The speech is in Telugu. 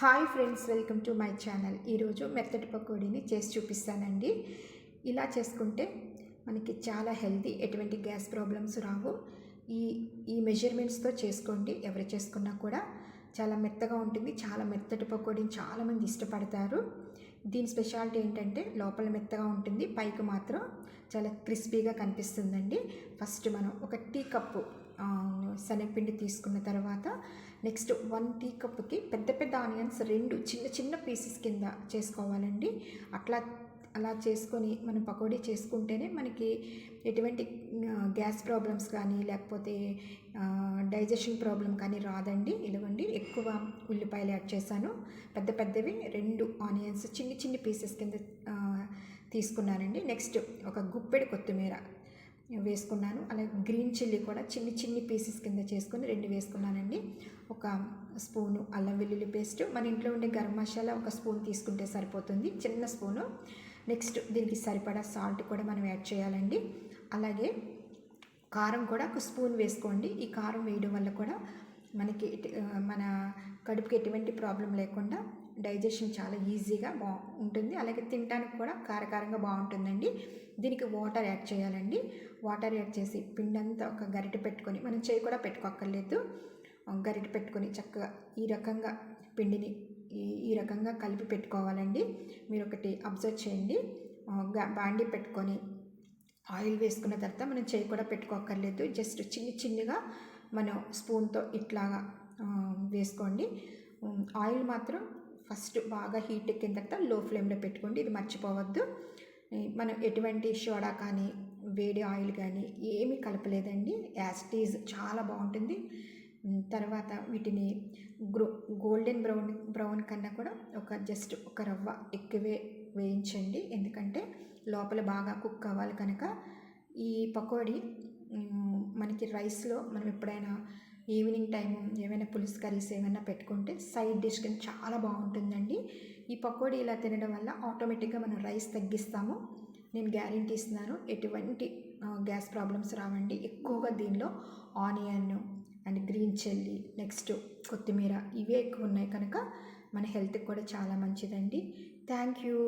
Hi friends welcome to my channel. ఈరోజు మెత్తటి పకోడీని చేసి చూపిస్తానండి. ఇలా చేసుకుంటే మనకి చాలా హెల్తీ ఎటువంటి గ్యాస్ ప్రాబ్లమ్స్ రావు. ఈ ఈ మెజర్మెంట్స్తో చేసుకోండి ఎవరు చేసుకున్నా కూడా. చాలా మెత్తగా ఉంటుంది చాలా మెత్తటి పకోడీని చాలామంది ఇష్టపడతారు. దీని స్పెషాలిటీ ఏంటంటే లోపల మెత్తగా ఉంటుంది పైకి మాత్రం చాలా క్రిస్పీగా కనిపిస్తుందండి. ఫస్ట్ మనం ఒక టీ కప్పు శనగపిండి తీసుకున్న తర్వాత నెక్స్ట్ వన్ టీ కప్కి పెద్ద పెద్ద ఆనియన్స్ రెండు చిన్న చిన్న పీసెస్ కింద చేసుకోవాలండి. అట్లా అలా చేసుకొని మనం పకోడీ చేసుకుంటేనే మనకి ఎటువంటి గ్యాస్ ప్రాబ్లమ్స్ కానీ లేకపోతే డైజెషన్ ప్రాబ్లం కానీ రాదండి. ఇదిగోండి ఎక్కువ ఉల్లిపాయలు యాడ్ చేశాను. పెద్ద పెద్దవి రెండు ఆనియన్స్ చిన్ని చిన్ని పీసెస్ కింద తీసుకున్నానండి. నెక్స్ట్ ఒక గుప్పెడు కొత్తిమీర వేసుకున్నాను. అలాగే గ్రీన్ చిల్లీ కూడా చిన్ని చిన్ని పీసెస్ కింద చేసుకుని రెండు వేసుకున్నానండి. ఒక స్పూను అల్లం వెల్లుల్లి పేస్ట్. మన ఇంట్లో ఉండే గరం మసాలా ఒక స్పూన్ తీసుకుంటే సరిపోతుంది. చిన్న స్పూను. నెక్స్ట్ దీనికి సరిపడా సాల్ట్ కూడా మనం యాడ్ చేయాలండి. అలాగే కారం కూడా ఒక స్పూన్ వేసుకోండి. ఈ కారం వేయడం వల్ల కూడా మనకి మన కడుపుకి ఎటువంటి ప్రాబ్లం లేకుండా డైజెషన్ చాలా ఈజీగా బా ఉంటుంది. అలాగే తినడానికి కూడా కారకారంగా బాగుంటుందండి. దీనికి వాటర్ యాడ్ చేయాలండి. వాటర్ యాడ్ చేసి పిండంతా ఒక గరిటె పెట్టుకొని మనం చేయి కూడా పెట్టుకోక్కర్లేదు. గరిట గరిటె పెట్టుకొని చక్కగా ఈ రకంగా పిండిని ఈ ఈ రకంగా కలిపి పెట్టుకోవాలండి. మీరు ఒకటి అబ్జర్వ్ చేయండి. బాండి బాండీ పెట్టుకొని ఆయిల్ వేసుకున్న తర్వాత మనం చేయి కూడా పెట్టుకోక్కర్లేదు. జస్ట్ చిన్ని చిన్నగా మనం స్పూన్తో ఇట్లాగా వేసుకోండి. ఆయిల్ మాత్రం ఫస్ట్ బాగా హీట్ ఎక్కిన తర్వాత లో ఫ్లేమ్లో పెట్టుకోండి. ఇది మర్చిపోవద్దు. మనం ఎటువంటి సోడా కానీ వేడి ఆయిల్ కానీ ఏమీ కలపలేదండి. యాస్టీజ్ చాలా బాగుంటుంది. తర్వాత వీటిని గ్రో గోల్డెన్ బ్రౌన్ బ్రౌన్ కన్నా కూడా ఒక జస్ట్ ఒక రవ్వ ఎక్కువే వేయించండి. ఎందుకంటే లోపల బాగా కుక్ అవ్వాలి కనుక ఈ పకోడీ మనకి రైస్లో మనం ఎప్పుడైనా ఈవినింగ్ టైం ఏమైనా పులుసు కర్రీస్ ఏమైనా పెట్టుకుంటే సైడ్ డిష్ కింద చాలా బాగుంటుందండి. ఈ పకోడీ ఇలా తినడం వల్ల ఆటోమేటిక్గా మనం రైస్ తగ్గిస్తాము. నేను గ్యారంటీ ఇస్తున్నాను ఎటువంటి గ్యాస్ ప్రాబ్లమ్స్ రావండి. ఎక్కువగా దీనిలో onion and green chilli next కొత్తిమీర ఇవే ఎక్కువ ఉన్నాయి కనుక మన హెల్త్కి కూడా చాలా మంచిదండి. Thank you.